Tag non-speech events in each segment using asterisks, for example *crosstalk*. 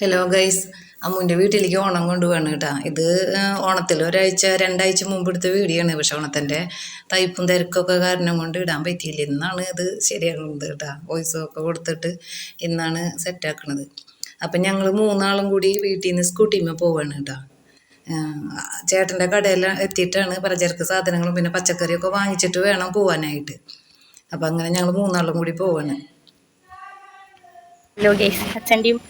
Hello guys അമ്മുന്റെ വീട്ടിലേക്ക് ഓണം കൊണ്ടുപോകണം കേട്ടോ. ഇത് ഓണത്തിൽ ഒരാഴ്ച രണ്ടാഴ്ച മുമ്പ് എടുത്ത വീഡിയോ ആണ് പക്ഷെ ഓണത്തിന്റെ തയ്പ്പും തിരക്കൊക്കെ കാരണം കൊണ്ട് ഇടാൻ പറ്റിയില്ല. ഇന്നാണ് ഇത് ശരിയാകുന്നത് കേട്ടോ. വോയിസും ഒക്കെ കൊടുത്തിട്ട് ഇന്നാണ് സെറ്റാക്കണത് അപ്പം ഞങ്ങൾ മൂന്നാളും കൂടി വീട്ടിൽ നിന്ന് സ്കൂട്ടിമ്മ പോവാണ് കേട്ടോ. ചേട്ടന്റെ കടയിൽ എത്തിയിട്ടാണ് പലചരക്ക് സാധനങ്ങളും പിന്നെ പച്ചക്കറിയൊക്കെ വാങ്ങിച്ചിട്ട് വേണം പോവാനായിട്ട്. അപ്പം അങ്ങനെ ഞങ്ങൾ മൂന്നാളും കൂടി പോവാണ്. ഹലോ ഗേസ് അച്ഛന്റെയും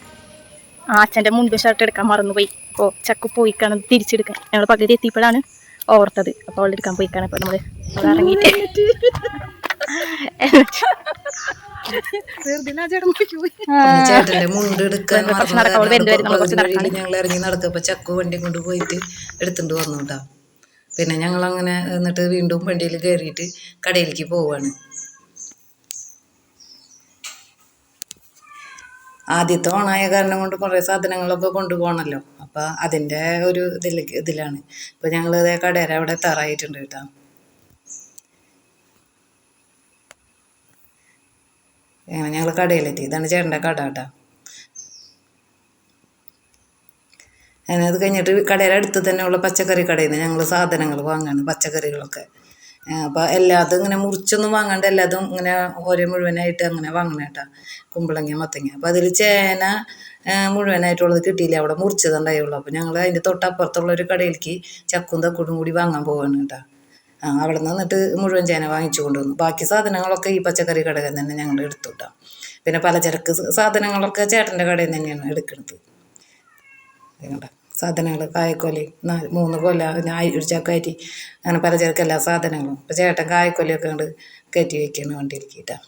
ആ അച്ഛന്റെ മുണ്ട് ഷർട്ട് എടുക്കാൻ മറന്നുപോയി. അപ്പോൾ ചക്കു പോയിക്കാണ് തിരിച്ചെടുക്കാൻ. ഞങ്ങൾ പകുതി എത്തിയപ്പോഴാണ് ഓർത്തത്. അപ്പോൾ അവൾ എടുക്കാൻ പോയിക്കാണ്. അപ്പോൾ നമ്മൾ ഇറങ്ങിയിട്ട്. ഞങ്ങൾ ഇറങ്ങി നടക്കപ്പോ ചക്കു വണ്ടി കൊണ്ട് പോയിട്ട് എടുത്തുകൊണ്ട് വന്നുണ്ടാ പിന്നെ ഞങ്ങൾ അങ്ങനെ എന്നിട്ട് വീണ്ടും വണ്ടിയിൽ കയറിയിട്ട് കടയിലേക്ക് പോവാണ് ആദ്യത്തെ ഓണായ കാരണം കൊണ്ട് കുറേ സാധനങ്ങളൊക്കെ കൊണ്ടുപോകണമല്ലോ അപ്പോൾ അതിന്റെ ഒരു ഇതിലേക്ക് ഇതിലാണ്. ഇപ്പം ഞങ്ങൾ ഇതേ കടയിൽ അവിടെ തറായിട്ടുണ്ട് കേട്ടോ. അങ്ങനെ ഞങ്ങൾ കടയിലെത്തി. ഇതാണ് ചേട്ടന്റെ കട കേട്ടോ. അങ്ങനെ അത് കഴിഞ്ഞിട്ട് കടയുടെ അടുത്ത് തന്നെയുള്ള പച്ചക്കറി കടയിൽ നിന്ന് ഞങ്ങൾ സാധനങ്ങൾ വാങ്ങാണ് പച്ചക്കറികളൊക്കെ. അപ്പോൾ എല്ലാതും ഇങ്ങനെ മുറിച്ചൊന്നും വാങ്ങാണ്ട് എല്ലാതും ഇങ്ങനെ ഓരോ മുഴുവനായിട്ട് അങ്ങനെ വാങ്ങണം കേട്ടോ കുമ്പളങ്ങ മത്തങ്ങ അപ്പോൾ അതിൽ ചേന മുഴുവനായിട്ടുള്ളത് കിട്ടിയില്ല? അവിടെ മുറിച്ചതുണ്ടായുള്ളൂ. അപ്പോൾ ഞങ്ങൾ അതിന്റെ തൊട്ടപ്പുറത്തുള്ള ഒരു കടയിലേക്ക് ചക്കും തക്കൂടും കൂടി വാങ്ങാൻ പോവാണ് കേട്ടോ ആ അവിടെ നിന്ന് മുഴുവൻ ചേന വാങ്ങിച്ചു കൊണ്ടുവന്നു. ബാക്കി സാധനങ്ങളൊക്കെ ഈ പച്ചക്കറി കടയിൽ തന്നെ ഞങ്ങൾ എടുത്തു കേട്ടോ പിന്നെ പലചരക്ക് സാധനങ്ങളൊക്കെ ചേട്ടന്റെ കടയിൽ തന്നെയാണ് എടുക്കുന്നത് കണ്ട. സാധനങ്ങൾ കായക്കൊലി നാല് മൂന്ന് കൊല ഞാൻ ഒരു ചക്കാറ്റി അങ്ങനെ പലചരക്ക് എല്ലാ സാധനങ്ങളും. അപ്പോൾ ചേട്ടൻ കായക്കൊലിയൊക്കെ കൊണ്ട് കയറ്റി വയ്ക്കുകയാണ് വണ്ടിയിലേക്ക് കേട്ടോ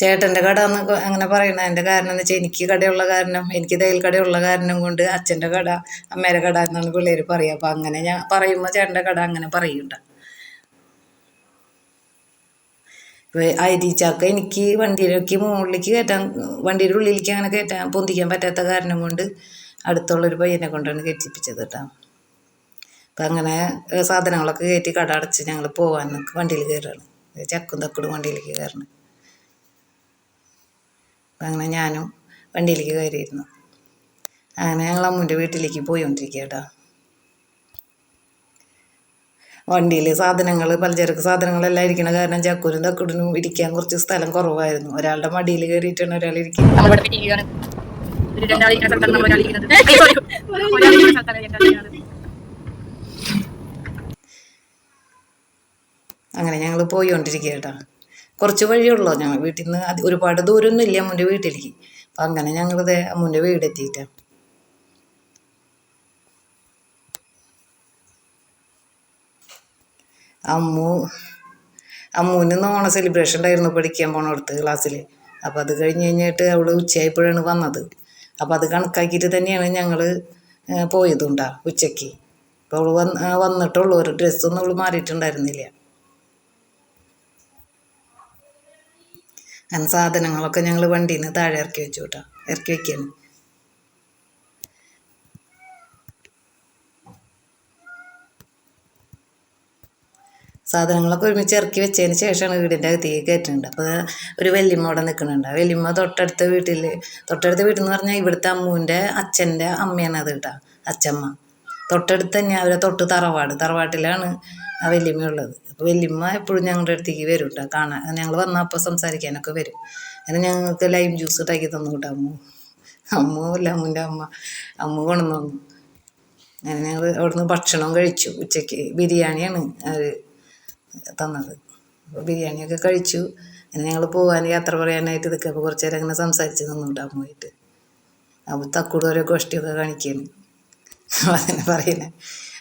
ചേട്ടന്റെ കട എന്ന് അങ്ങനെ പറയണ എന്റെ കാരണം എന്ന് വെച്ചാൽ എനിക്ക് കടയുള്ള കാരണം എനിക്ക് തയ്യൽ കടയുള്ള കാരണം കൊണ്ട് അച്ഛന്റെ കട അമ്മേരെ കട എന്നാണ് പിള്ളേർ പറയുക. അപ്പം അങ്ങനെ ഞാൻ പറയുമ്പോൾ ചേട്ടന്റെ കട അങ്ങനെ പറയുന്നുണ്ട്. അരിച്ചാക്ക എനിക്ക് വണ്ടിയിലേക്ക് മുകളിലേക്ക് കയറ്റാൻ വണ്ടിയുടെ ഉള്ളിലേക്ക് അങ്ങനെ കയറ്റാൻ പൊന്തിക്കാൻ പറ്റാത്ത കാരണം കൊണ്ട് അടുത്തുള്ളൊരു പയ്യനെ കൊണ്ടാണ് കയറ്റിപ്പിച്ചത് കേട്ടോ. അപ്പം അങ്ങനെ സാധനങ്ങളൊക്കെ കയറ്റി കട അടച്ച് ഞങ്ങൾ പോകാൻ വണ്ടിയിൽ കയറുകയാണ്. ചക്കും തക്കടും വണ്ടിയിലേക്ക് കയറണം. അപ്പം അങ്ങനെ ഞാനും വണ്ടിയിലേക്ക് കയറിയിരുന്നു. അങ്ങനെ ഞങ്ങൾ അമ്മൂന്റെ വീട്ടിലേക്ക് പോയിക്കൊണ്ടിരിക്കുക കേട്ടോ. വണ്ടിയിൽ സാധനങ്ങൾ പലചരക്ക് സാധനങ്ങളെല്ലാം ഇരിക്കണ കാരണം ചക്കൂരും തക്കുടിനും ഇരിക്കാൻ കുറച്ച് സ്ഥലം കുറവായിരുന്നു. ഒരാളുടെ മടിയിൽ കയറിയിട്ടാണ് ഒരാൾ ഇരിക്കുന്നത്. ഒരു രണ്ടാളിരിക്കുന്ന സ്ഥലത്താണ് നമ്മൾ ഒരാളിരിക്കുന്നത് *laughs* ഒരാളിരിക്കുന്ന സ്ഥലത്താണ് രണ്ടാളിരിക്കുന്നത്. അങ്ങനെ ഞങ്ങൾ പോയിക്കൊണ്ടിരിക്കുക കേട്ടോ. കുറച്ച് വഴിയുള്ളൂ ഞങ്ങൾ വീട്ടിൽ നിന്ന് അത് ഒരുപാട് ദൂരമൊന്നും ഇല്ല അമ്മന്റെ വീട്ടിലേക്ക്. അപ്പം അങ്ങനെ ഞങ്ങളിത് അമ്മുന്റെ വീടെത്തിയിട്ടാണ് അമ്മു അമ്മൂന് ഇന്ന് ഓണ സെലിബ്രേഷൻ ഉണ്ടായിരുന്നു പഠിക്കാൻ പോണടുത്ത് ക്ലാസ്സിൽ അപ്പോൾ അത് കഴിഞ്ഞ് കഴിഞ്ഞിട്ട് അവൾ ഉച്ചയായപ്പോഴാണ് വന്നത്. അപ്പോൾ അത് കണക്കാക്കിയിട്ട് തന്നെയാണ് ഞങ്ങൾ പോയതുണ്ടാ ഉച്ചയ്ക്ക് അപ്പോൾ അവൾ വന്ന് വന്നിട്ടുള്ളൂ. ഒരു ഡ്രസ്സൊന്നും അവൾ മാറിയിട്ടുണ്ടായിരുന്നില്ല. അങ്ങനെ സാധനങ്ങളൊക്കെ ഞങ്ങൾ വണ്ടിയിൽ നിന്ന് താഴെ ഇറക്കി വെച്ചു കേട്ടോ. ഇറക്കി വെക്കുകയാണ് സാധനങ്ങളൊക്കെ ഒരുമിച്ച് ഇറക്കി വെച്ചതിന് ശേഷമാണ് വീടിന്റെ അകത്തേക്ക് കയറ്റുന്നുണ്ട് അപ്പോൾ ഒരു വല്യമ്മ അവിടെ നിൽക്കുന്നുണ്ട്. ആ വല്യമ്മ തൊട്ടടുത്ത വീട്ടിൽ തൊട്ടടുത്ത വീട്ടിൽ എന്ന് പറഞ്ഞാൽ ഇവിടുത്തെ അമ്മൂന്റെ അച്ഛന്റെ അമ്മയാണ് അത് കേട്ടോ അച്ഛമ്മ. തൊട്ടടുത്ത് തന്നെ അവരെ തൊട്ട് തറവാട് തറവാട്ടിലാണ് ആ വല്യമ്മ ഉള്ളത്. അപ്പോൾ വല്യമ്മ എപ്പോഴും ഞങ്ങളുടെ അടുത്തേക്ക് വരും കേട്ടോ കാണാൻ ഞങ്ങൾ വന്നാൽ അപ്പോൾ സംസാരിക്കാനൊക്കെ വരും. അങ്ങനെ ഞങ്ങൾക്ക് ലൈം ജ്യൂസ് ഉണ്ടാക്കി തന്നു കേട്ടോ അമ്മു. അമ്മു അല്ല അമ്മ. അമ്മ കൊണ്ടുവന്നു അങ്ങനെ ഞങ്ങൾ അവിടുന്ന് ഭക്ഷണം കഴിച്ചു. ഉച്ചയ്ക്ക് ബിരിയാണിയാണ് തന്നത്. ബിരിയാണിയൊക്കെ കഴിച്ചു. അങ്ങനെ ഞങ്ങൾ പോകാൻ യാത്ര പറയാനായിട്ട് ഇതൊക്കെ അപ്പോൾ കുറച്ച് നേരം അങ്ങനെ സംസാരിച്ച് നിന്നുണ്ട് പോയിട്ട്. അപ്പോൾ തക്കൂട് ഓരോ ഗോഷ്ടിയൊക്കെ കാണിക്കുകയാണ് അതിനെ പറയുന്നത്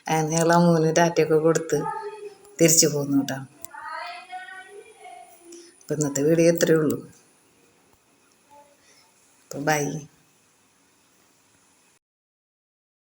അങ്ങനെ ഞങ്ങൾ അമ്മൂന് ടാറ്റയൊക്കെ കൊടുത്ത് തിരിച്ചു പോന്നു കേട്ടോ. അപ്പം ഇന്നത്തെ വീഡിയോ ഇത്രയേ ഉള്ളൂ. അപ്പോൾ ബൈ.